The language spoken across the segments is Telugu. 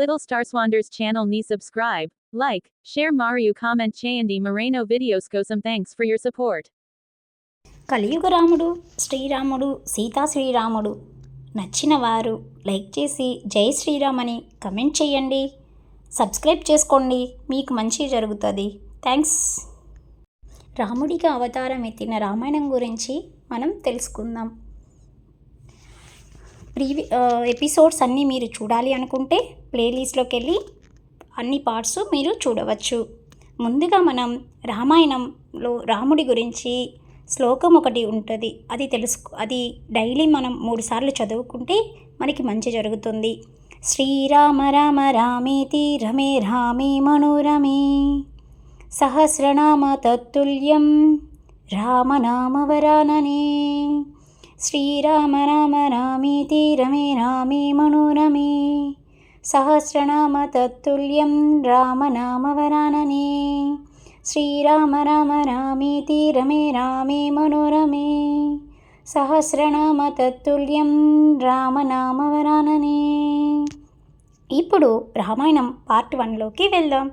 Little Starswander's channel ni subscribe, like, share Mario comment చేయండి Moreno videos కోసం thanks for your support. కలియుగ రాముడు శ్రీరాముడు సీతా శ్రీరాముడు. నచ్చిన వారు లైక్ చేసి జై శ్రీరామ్ అని కమెంట్ చేయండి. సబ్స్క్రైబ్ చేసుకోండి మీకు మంచి జరుగుతుంది. థ్యాంక్స్ రాముడిగా అవతారం ఎత్తిన రామాయణం గురించి మనం తెలుసుకుందాం. ప్రీవి ఎపిసోడ్స్ అన్నీ మీరు చూడాలి అనుకుంటే ప్లేలిస్ట్లోకి వెళ్ళి అన్ని పార్ట్స్ మీరు చూడవచ్చు. ముందుగా మనం రామాయణంలో రాముడి గురించి శ్లోకం ఒకటి ఉంటుంది. అది తెలుసు అది డైలీ మనం మూడుసార్లు చదువుకుంటే మనకి మంచి జరుగుతుంది. శ్రీరామ రామ రామేతి రమే రామే మనోరమే. సహస్రనామ తత్తుల్యం రామనామవరాననే శ్రీరామ రామ రామేతి రమే రామే మనోరమే సహస్రనామ తత్తుల్యం రామనామవరాననే శ్రీరామ రామ రామేతి రమే రామే మనోరమే సహస్రనామ తత్తుల్యం రామనామవరాననే ఇప్పుడు రామాయణం పార్ట్ వన్లోకి వెళ్దాం.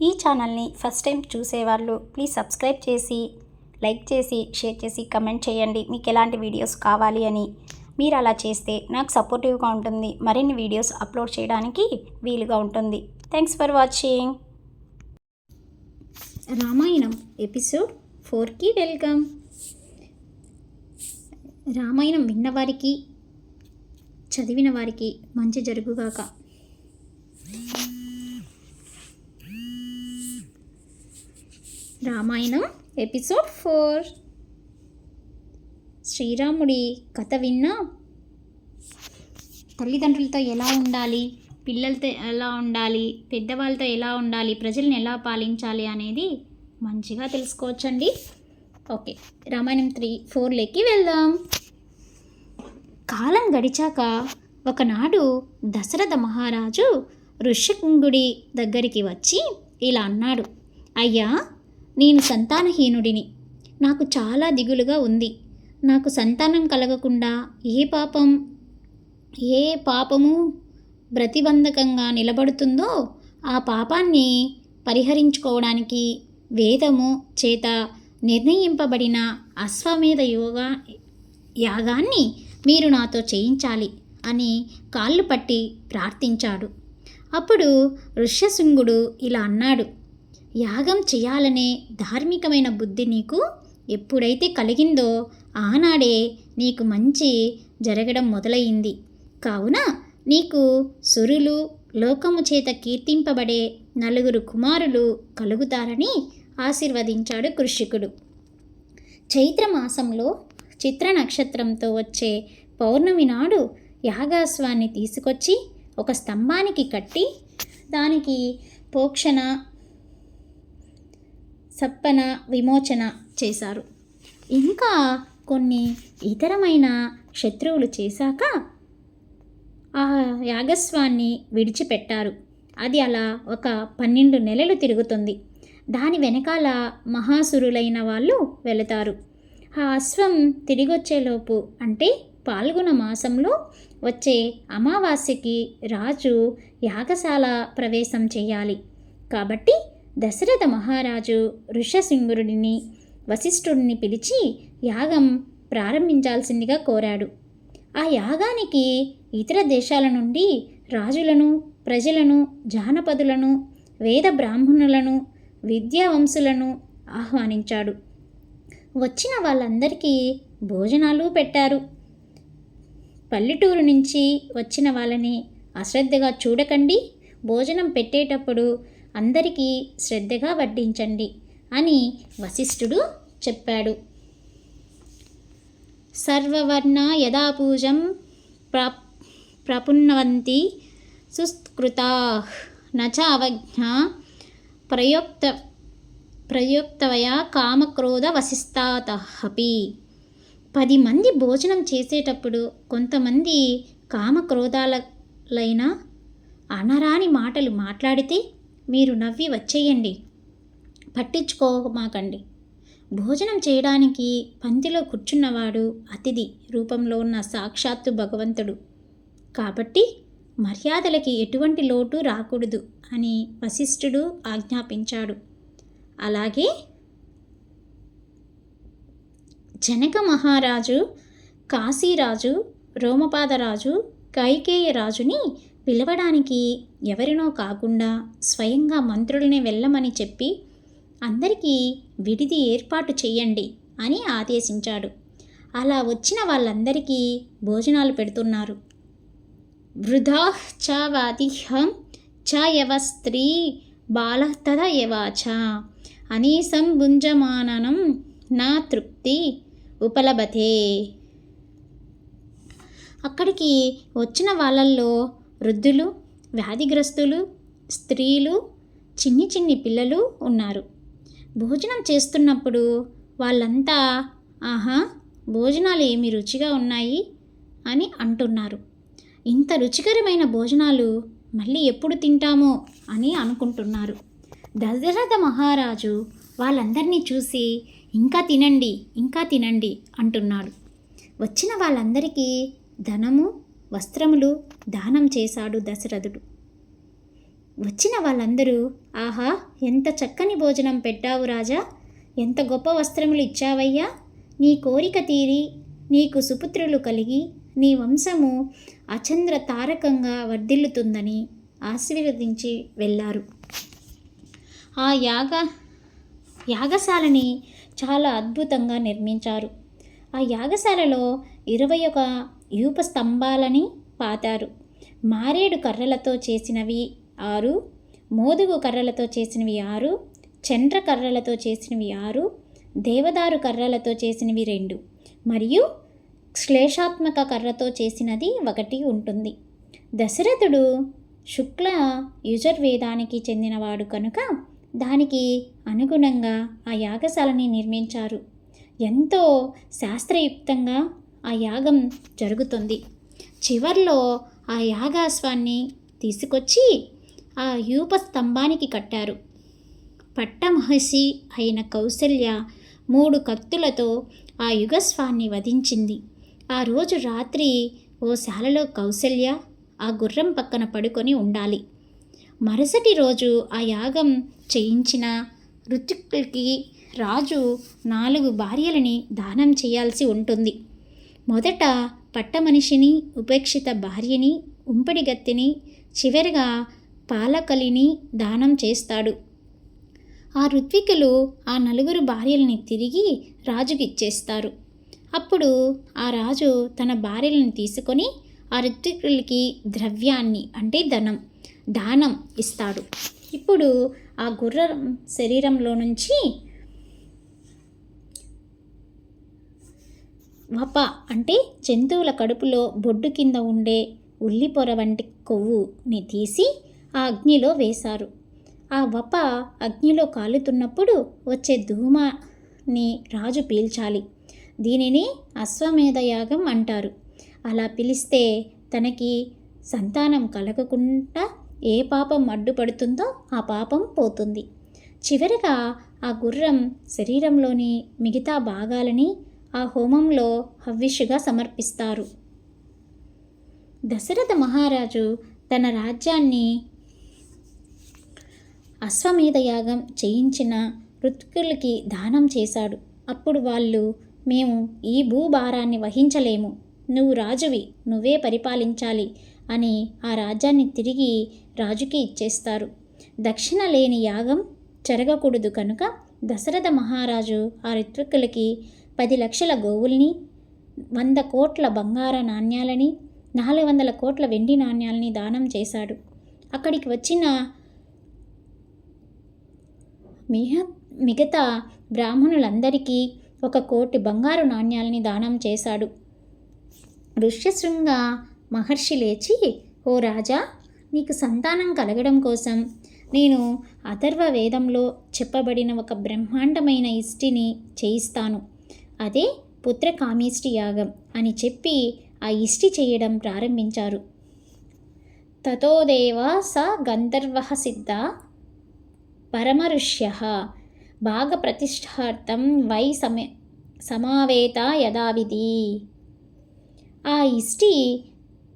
ఈ ఛానల్ని ఫస్ట్ టైం చూసేవాళ్ళు ప్లీజ్ సబ్స్క్రైబ్ చేసి లైక్ చేసి షేర్ చేసి కమెంట్ చేయండి. మీకు ఎలాంటి వీడియోస్ కావాలి అని. మీరు అలా చేస్తే నాకు సపోర్టివ్గా ఉంటుంది. మరిన్ని వీడియోస్ అప్లోడ్ చేయడానికి వీలుగా ఉంటుంది. Thanks for watching. Ramayanam episode ఫోర్కి వెల్కమ్. రామాయణం విన్నవారికి చదివిన వారికి మంచి జరుగుగాక. రామాయణం ఎపిసోడ్ ఫోర్ శ్రీరాముడి కథ విన్నా తల్లిదండ్రులతో ఎలా ఉండాలి పిల్లలతో ఎలా ఉండాలి పెద్దవాళ్ళతో ఎలా ఉండాలి ప్రజల్ని ఎలా పాలించాలి అనేది మంచిగా తెలుసుకోవచ్చండి. ఓకే రామాయణం త్రీ ఫోర్లోకి వెళ్దాం. కాలం గడిచాక ఒకనాడు దశరథ మహారాజు ఋషికుంగుడి దగ్గరికి వచ్చి ఇలా అన్నాడు అయ్యా నేను సంతానహీనుడిని. నాకు చాలా దిగులుగా ఉంది. నాకు సంతానం కలగకుండా ఏ పాపం ఏ పాపము ప్రతిబంధకంగా నిలబడుతుందో ఆ పాపాన్ని పరిహరించుకోవడానికి వేదము చేత నిర్ణయింపబడిన అశ్వమేధ యోగా యాగాన్ని మీరు నాతో చేయించాలి అని కాళ్ళు పట్టి ప్రార్థించాడు. అప్పుడు ఋష్యశృంగుడు ఇలా అన్నాడు. యాగం చేయాలనే ధార్మికమైన బుద్ధి నీకు ఎప్పుడైతే కలిగిందో ఆనాడే నీకు మంచి జరగడం మొదలయింది కావున నీకు సురులు లోకము చేత కీర్తింపబడే నలుగురు కుమారులు కలుగుతారని ఆశీర్వదించాడు కృషికుడు. చైత్రమాసంలో చిత్ర నక్షత్రంతో వచ్చే పౌర్ణమి నాడు యాగాస్వాన్ని తీసుకొచ్చి ఒక స్తంభానికి కట్టి దానికి పోక్షణ సప్పన విమోచన చేశారు. ఇంకా కొన్ని ఇతరమైన శత్రువులు చేశాక ఆ యాగస్వాన్ని విడిచిపెట్టారు. అది అలా ఒక పన్నెండు నెలలు తిరుగుతుంది. దాని వెనకాల మహాసురులైన వాళ్ళు వెళతారు. ఆ అశ్వం తిరిగొచ్చేలోపు అంటే పాల్గొన మాసంలో వచ్చే అమావాస్యకి రాజు యాగశాల ప్రవేశం చేయాలి. కాబట్టి దశరథ మహారాజు ఋషసింగురుడిని వశిష్ఠుడిని పిలిచి యాగం ప్రారంభించాల్సిందిగా కోరాడు. ఆ యాగానికి ఇతర దేశాల నుండి రాజులను ప్రజలను జానపదులను వేద బ్రాహ్మణులను విద్యావంశులను ఆహ్వానించాడు. వచ్చిన వాళ్ళందరికీ భోజనాలు పెట్టారు. పల్లెటూరు నుంచి వచ్చిన వాళ్ళని అశ్రద్ధగా చూడకండి. భోజనం పెట్టేటప్పుడు అందరికీ శ్రద్ధగా వడ్డించండి అని వశిష్ఠుడు చెప్పాడు. సర్వవర్ణ యథాపూజం ప్ర ప్రపున్నవంతి సుస్కృతా నచ అవజ్ఞ ప్రయోక్త ప్రయోక్తవయా కామక్రోధ వశిస్తాతహపి పది మంది భోజనం చేసేటప్పుడు కొంతమంది కామక్రోధాలైన అనరాని మాటలు మాట్లాడితే మీరు నవ్వి వచ్చేయండి. పట్టించుకోమాకండి. భోజనం చేయడానికి పంతిలో కూర్చున్నవాడు అతిథి రూపంలో ఉన్న సాక్షాత్తు భగవంతుడు. కాబట్టి మర్యాదలకి ఎటువంటి లోటు రాకూడదు అని వశిష్ఠుడు ఆజ్ఞాపించాడు. అలాగే జనక మహారాజు కాశీరాజు రోమపాదరాజు కైకేయ రాజుని పిలవడానికి ఎవరినో కాకుండా స్వయంగా మంత్రుల్ని వెళ్ళమని చెప్పి అందరికీ విడిది ఏర్పాటు చేయండి అని ఆదేశించాడు. అలా వచ్చిన వాళ్ళందరికీ భోజనాలు పెడుతున్నారు. వృధా చ వాదిహం చ యవ స్త్రీ బాల తద యవాచ అనీసం భుంజమానం నా తృప్తి ఉపలభతే. అక్కడికి వచ్చిన వాళ్ళల్లో వృద్ధులు వ్యాధిగ్రస్తులు స్త్రీలు చిన్ని చిన్ని పిల్లలు ఉన్నారు. భోజనం చేస్తున్నప్పుడు వాళ్ళంతా ఆహా భోజనాలు ఏమి రుచిగా ఉన్నాయి? అని అంటున్నారు. ఇంత రుచికరమైన భోజనాలు మళ్ళీ ఎప్పుడు తింటామో? అని అనుకుంటున్నారు. దశరథ మహారాజు వాళ్ళందరినీ చూసి ఇంకా తినండి ఇంకా తినండి అంటున్నాడు. వచ్చిన వాళ్ళందరికీ ధనము వస్త్రములు దానం చేశాడు దశరథుడు. వచ్చిన వాళ్ళందరూ ఆహా ఎంత చక్కని భోజనం పెట్టావు రాజా! ఎంత గొప్ప వస్త్రములు ఇచ్చావయ్యా! నీ కోరిక తీరి నీకు సుపుత్రులు కలిగి నీ వంశము అచంద్ర తారకంగా వర్ధిల్లుతుందని ఆశీర్వదించి వెళ్ళారు. ఆ యాగ యాగశాలని చాలా అద్భుతంగా నిర్మించారు. ఆ యాగశాలలో ఇరవై ఒక యూప స్తంభాలని పాతారు. మారేడు కర్రలతో చేసినవి ఆరు మోదుగు కర్రలతో చేసినవి ఆరు చంద్ర కర్రలతో చేసినవి ఆరు దేవదారు కర్రలతో చేసినవి రెండు. మరియు శ్లేషాత్మక కర్రతో చేసినది ఒకటి ఉంటుంది. దశరథుడు శుక్ల యుజర్వేదానికి చెందినవాడు కనుక దానికి అనుగుణంగా ఆ యాగశాలని నిర్మించారు. ఎంతో శాస్త్రయుక్తంగా ఆ యాగం జరుగుతుంది. చివర్లో ఆ యాగాశ్వాన్ని తీసుకొచ్చి ఆ యూప స్తంభానికి కట్టారు. పట్టమహర్షి అయిన కౌసల్య మూడు కత్తులతో ఆ యుగస్వాన్ని వధించింది. ఆ రోజు రాత్రి ఓ శాలలో కౌసల్య ఆ గుర్రం పక్కన పడుకొని ఉండాలి. మరుసటి రోజు ఆ యాగం చేయించిన ఋతుకులకి రాజు నాలుగు భార్యలని దానం చేయాల్సి ఉంటుంది. మొదట పట్టమనిషిని ఉపేక్షిత భార్యని ఉంపడిగత్తిని చివరిగా పాలకలిని దానం చేస్తాడు. ఆ ఋత్వికులు ఆ నలుగురు భార్యల్ని తిరిగి రాజుకిచ్చేస్తారు అప్పుడు ఆ రాజు తన భార్యలను తీసుకొని ఆ ఋత్వికులకి ద్రవ్యాన్ని అంటే ధనం దానం ఇస్తాడు. ఇప్పుడు ఆ గుర్రం శరీరంలో నుంచి వప అంటే జంతువుల కడుపులో బొడ్డు కింద ఉండే ఉల్లిపొర వంటి కొవ్వుని తీసి ఆ అగ్నిలో వేశారు. ఆ వప అగ్నిలో కాలుతున్నప్పుడు వచ్చే ధూమాని రాజు పీల్చాలి. దీనిని అశ్వమేధ యాగం అంటారు. అలా పిలిస్తే తనకి సంతానం కలగకుండా ఏ పాపం అడ్డుపడుతుందో ఆ పాపం పోతుంది. చివరగా ఆ గుర్రం శరీరంలోని మిగతా భాగాలని ఆ హోమంలో హవ్విషుగా సమర్పిస్తారు. దశరథ మహారాజు తన రాజ్యాన్ని అశ్వమేధ యాగం చేయించిన ఋతుకులకి దానం చేశాడు. అప్పుడు వాళ్ళు మేము ఈ భూభారాన్ని వహించలేము. నువ్వు రాజువి నువ్వే పరిపాలించాలి అని ఆ రాజ్యాన్ని తిరిగి రాజుకి ఇచ్చేస్తారు. దక్షిణ లేని యాగం జరగకూడదు కనుక దశరథ మహారాజు ఆ ఋత్వికులకి పది లక్షల గోవుల్ని వంద కోట్ల బంగార నాణ్యాలని నాలుగు వందల కోట్ల వెండి నాణ్యాలని దానం చేశాడు. అక్కడికి వచ్చిన మిహ మిగతా బ్రాహ్మణులందరికీ ఒక కోటి బంగారు నాణ్యాలని దానం చేశాడు. ఋష్యశృంగ మహర్షి లేచి ఓ రాజా నీకు సంతానం కలగడం కోసం నేను అథర్వ వేదంలో చెప్పబడిన ఒక బ్రహ్మాండమైన ఇష్టిని చేయిస్తాను. అదే పుత్రకామేష్టి యాగం అని చెప్పి ఆ ఇష్టి చేయడం ప్రారంభించారు. తతోదేవ స గంధర్వ సిద్ధ పరమఋష్య భాగప్రతిష్టార్థం వై సమ సమావేత యథావిధి ఆ ఇష్టి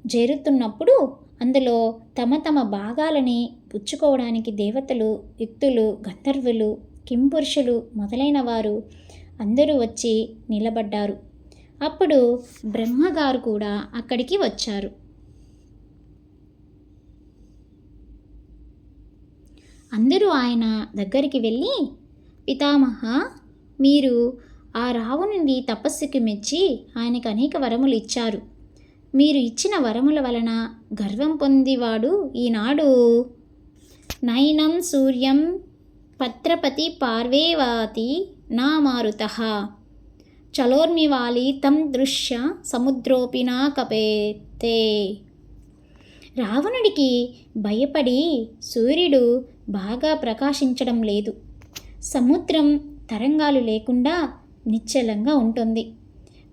జరుగుతున్నప్పుడు అందులో తమ తమ భాగాలని పుచ్చుకోవడానికి దేవతలు యుక్తులు గంధర్వులు కింపురుషులు మొదలైన వారు అందరూ వచ్చి నిలబడ్డారు. అప్పుడు బ్రహ్మగారు కూడా అక్కడికి వచ్చారు. అందరూ ఆయన దగ్గరికి వెళ్ళి పితామహ మీరు ఆ రావణుని తపస్సుకి మెచ్చి ఆయనకు అనేక వరములు ఇచ్చారు. మీరు ఇచ్చిన వరముల వలన గర్వం పొందివాడు ఈనాడు. నయనం సూర్యం పత్రపతి పార్వేవాతి నా మారుత చలోర్మివాలి తం దృశ్య సముద్రోపి నా కపేతే. రావణుడికి భయపడి సూర్యుడు బాగా ప్రకాశించడం లేదు. సముద్రం తరంగాలు లేకుండా నిశ్చలంగా ఉంటుంది.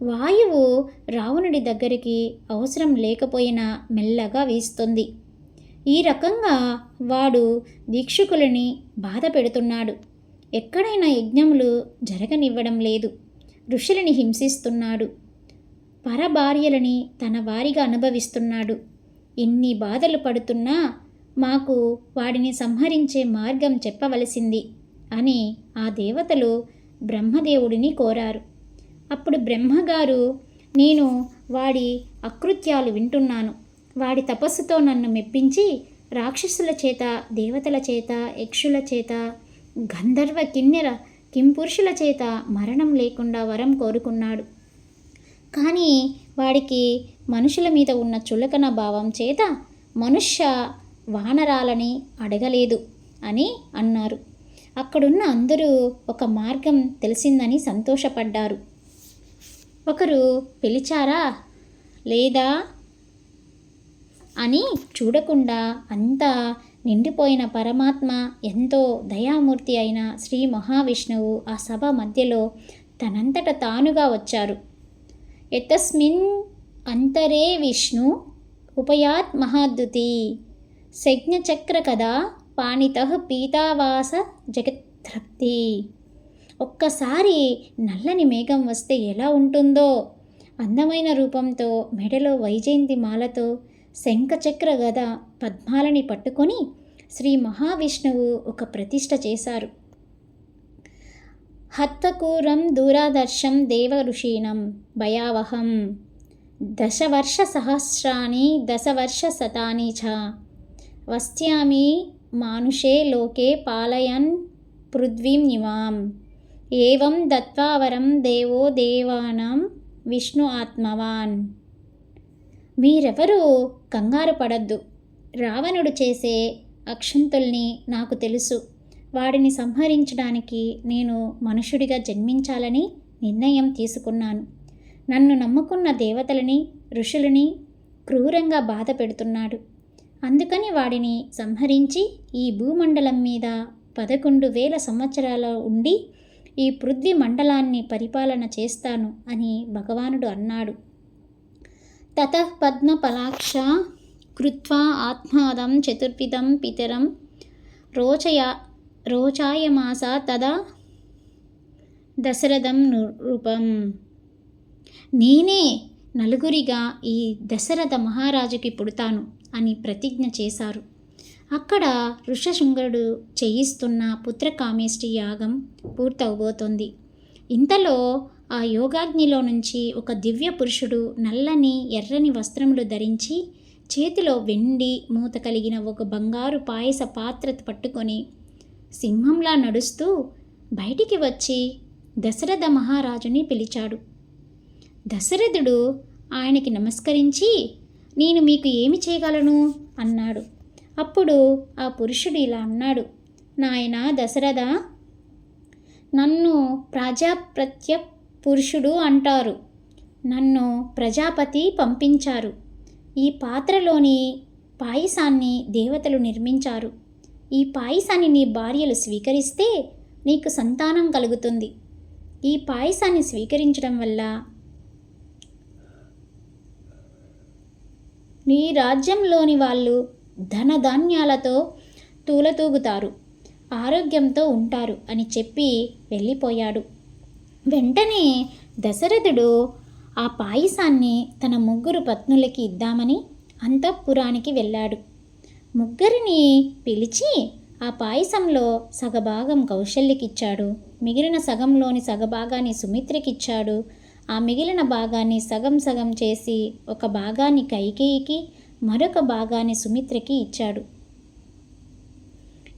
వాయువు రావణుడి దగ్గరికి అవసరం లేకపోయినా మెల్లగా వీస్తుంది. ఈ రకంగా వాడు దీక్షకులని బాధ పెడుతున్నాడు. ఎక్కడైనా యజ్ఞములు జరగనివ్వడం లేదు. ఋషులని హింసిస్తున్నాడు. పరభార్యలని తన వారిగా అనుభవిస్తున్నాడు. ఎన్ని బాధలు పడుతున్నా మాకు వాడిని సంహరించే మార్గం చెప్పవలసింది అని ఆ దేవతలు బ్రహ్మదేవుడిని కోరారు. అప్పుడు బ్రహ్మగారు నేను వాడి అకృత్యాలు వింటున్నాను. వాడి తపస్సుతో నన్ను మెప్పించి రాక్షసుల చేత దేవతల చేత యక్షుల చేత గంధర్వ కిన్నెర కింపురుషుల చేత మరణం లేకుండా వరం కోరుకున్నాడు. కానీ వాడికి మనుషుల మీద ఉన్న చులకన భావం చేత మనుష్య వానరాలని అడగలేదు అని అన్నారు. అక్కడున్న అందరూ ఒక మార్గం తెలిసిందని సంతోషపడ్డారు. ఒకరు పిలిచారా? లేదా? అని చూడకుండా అంతా నిండిపోయిన పరమాత్మ ఎంతో దయామూర్తి అయిన శ్రీ మహావిష్ణువు ఆ సభ మధ్యలో తనంతట తానుగా వచ్చారు. ఎతస్మిన్ అంతరే విష్ణు ఉపయాత్ మహాద్యుతి శజ్ఞచక్ర కదా పాణిత పీతావాస జగత్రప్తి ఒక్కసారి నల్లని మేఘం వస్తే ఎలా ఉంటుందో? అందమైన రూపంతో మెడలో వైజయంతి మాలతో శంఖచక్ర గద పద్మాలని పట్టుకొని శ్రీ మహావిష్ణువు ఒక ప్రతిష్ట చేశారు. హత్తకూరం దూరాదర్శం దేవఋషీణం భయావహం దశవర్ష సహస్రాన్ని దశవర్ష శతాని చ వస్యామి మానుషే లోకే పాలయన్ పృథ్వీం నివాం ఏవం దత్వావరం దేవో దేవానం విష్ణు ఆత్మవాన్ మీరెవరూ కంగారు పడద్దు. రావణుడు చేసే అక్షంతుల్ని నాకు తెలుసు. వాడిని సంహరించడానికి నేను మనుషుడిగా జన్మించాలని నిర్ణయం తీసుకున్నాను. నన్ను నమ్ముకున్న దేవతలని ఋషులని క్రూరంగా బాధ పెడుతున్నాడు. అందుకని వాడిని సంహరించి ఈ భూమండలం మీద పదకొండు వేల సంవత్సరాలు ఉండి ఈ పృథ్వీ మండలాన్ని పరిపాలన చేస్తాను అని భగవానుడు అన్నాడు. తత పద్మపలాక్ష కృత్వా ఆత్మాదం చతుర్విధం పితరం రోచయ రోచాయమాస తదా దశరథం రూపం నేనే నలుగురిగా ఈ దశరథ మహారాజుకి పుడతాను అని ప్రతిజ్ఞ చేశారు. అక్కడ ఋషశృంగుడు చేయిస్తున్న పుత్రకామేష్టి యాగం పూర్తవబోతోంది. ఇంతలో ఆ యోగాగ్నిలో నుంచి ఒక దివ్య పురుషుడు నల్లని ఎర్రని వస్త్రములు ధరించి చేతిలో వెండి మూత కలిగిన ఒక బంగారు పాయస పాత్ర పట్టుకొని సింహంలా నడుస్తూ బయటికి వచ్చి దశరథ మహారాజుని పిలిచాడు. దశరథుడు ఆయనకి నమస్కరించి నేను మీకు ఏమి చేయగలను? అన్నాడు. అప్పుడు ఆ పురుషుడు ఇలా అన్నాడు. నాయన దశరథ నన్ను ప్రజాప్రత్య పురుషుడు అంటారు. నన్ను ప్రజాపతి పంపించారు. ఈ పాత్రలోని పాయసాన్ని దేవతలు నిర్మించారు. ఈ పాయసాన్ని నీ భార్యలు స్వీకరిస్తే నీకు సంతానం కలుగుతుంది. ఈ పాయసాన్ని స్వీకరించడం వల్ల నీ రాజ్యంలోని వాళ్ళు ధనధాన్యాలతో తూలతూగుతారు. ఆరోగ్యంతో ఉంటారు అని చెప్పి వెళ్ళిపోయాడు. వెంటనే దశరథుడు ఆ పాయసాన్ని తన ముగ్గురు పత్నులకి ఇద్దామని అంతఃపురానికి వెళ్ళాడు. ముగ్గురిని పిలిచి ఆ పాయసంలో సగభాగం కౌశల్యకిచ్చాడు. మిగిలిన సగంలోని సగభాగాన్ని సుమిత్రకిచ్చాడు. ఆ మిగిలిన భాగాన్ని సగం సగం చేసి ఒక భాగాన్ని కైకేయికి మరొక భాగాన్ని సుమిత్రకి ఇచ్చాడు.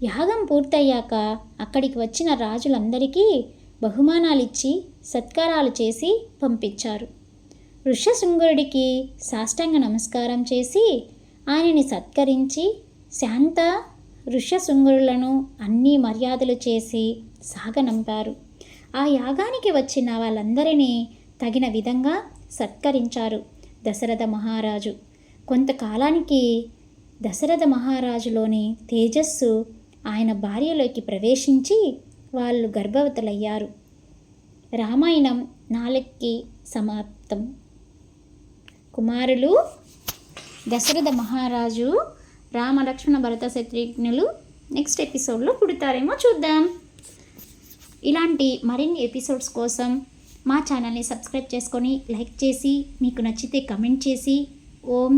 యాగం పూర్తయ్యాక అక్కడికి వచ్చిన రాజులందరికీ బహుమానాలిచ్చి సత్కారాలు చేసి పంపించారు. ఋష్యశృంగుడికి సాష్టాంగ నమస్కారం చేసి ఆయనని సత్కరించి శాంత ఋష్యశృంగులను అన్ని మర్యాదలు చేసి సాగనంపారు. ఆ యాగానికి వచ్చిన వాళ్ళందరినీ తగిన విధంగా సత్కరించారు దశరథ మహారాజు. కొంతకాలానికి దశరథ మహారాజులోని తేజస్సు ఆయన భార్యలోకి ప్రవేశించి వాళ్ళు గర్భవతులయ్యారు. రామాయణం నాలుగుకి సమాప్తం. కుమారులు దశరథ మహారాజు రామలక్ష్మణ భరత శత్రుఘ్నులు నెక్స్ట్ ఎపిసోడ్లో పుడతారేమో చూద్దాం. ఇలాంటి మరిన్ని ఎపిసోడ్స్ కోసం మా ఛానల్ని సబ్స్క్రైబ్ చేసుకొని లైక్ చేసి మీకు నచ్చితే కమెంట్ చేసి ఓం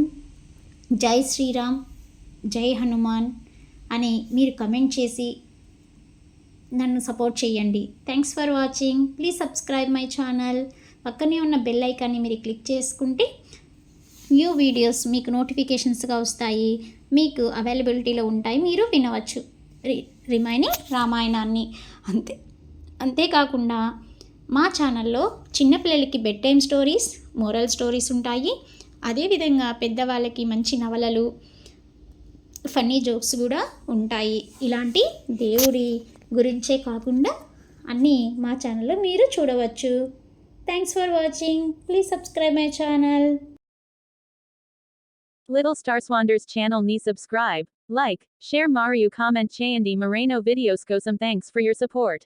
జై శ్రీరామ్ జై హనుమాన్ అని మీరు కమెంట్ చేసి నన్ను సపోర్ట్ చేయండి. Thanks for watching please subscribe my channel పక్కనే ఉన్న బెల్ ఐకాన్ని మీరు క్లిక్ చేసుకుంటే న్యూ వీడియోస్ మీకు నోటిఫికేషన్స్గా వస్తాయి. మీకు అవైలబిలిటీలో ఉంటాయి. మీరు వినవచ్చు. రి రిమైనింగ్ రామాయణాన్ని. అంతే అంతేకాకుండా మా ఛానల్లో చిన్నపిల్లలకి bed time stories moral stories ఉంటాయి. అదేవిధంగా పెద్దవాళ్ళకి మంచి నవలలు ఫన్నీ జోక్స్ కూడా ఉంటాయి. ఇలాంటి దేవుడి గురించే కాకుండా అన్నీ మా ఛానల్లో మీరు చూడవచ్చు thanks for watching please subscribe my channel Little Star Swanders channel ni subscribe, like, share Mario comment Chayandi Moreno videos go some thanks for your support.